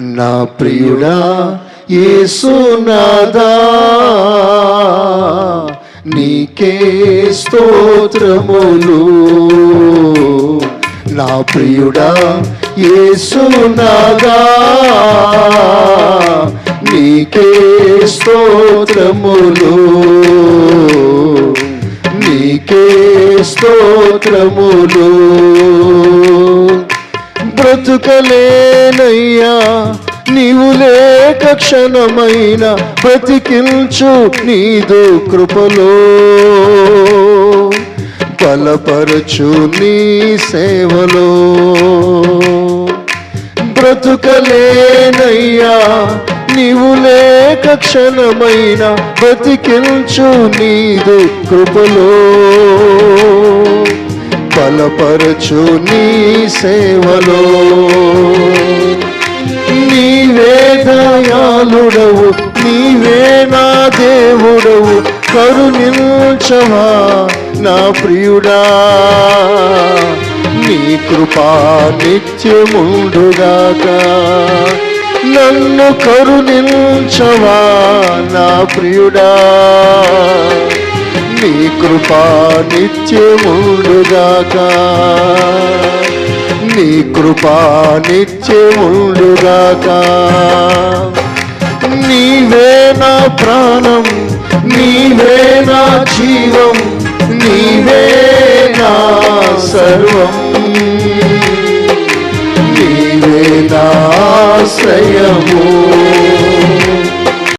నా ప్రియుడా యేసునాదా నీకే స్తోత్రములు. నా ప్రియుడా యేసునాదా నీకే స్తోత్రములు. నీకే స్తోత్రములు. బ్రతుకలేనయ్యా. నీవు లేక క్షణమైన బ్రతికించు నీదు కృపలో. బలపరచు నీ సేవలో. బ్రతుకలేనయ్యా. నీవు లేక క్షణమైన బ్రతికించు నీదు కృపలో. బలపరచు నీ సేవలో. నీవే దయాళుడవు నీవే నా దేవుడవు కరుణించవా నా ప్రియుడా. నీ కృపా నిత్యముండుగాక. నన్ను కరుణించవా నా ప్రియుడా. నీ కృపా నిత్యముండుగాక. నీ కృపా నిత్యముండుగాక. నీవే నా ప్రాణం నీవే నా జీవం నీవే నా సర్వం. నీవే నా ఆశ్రయము.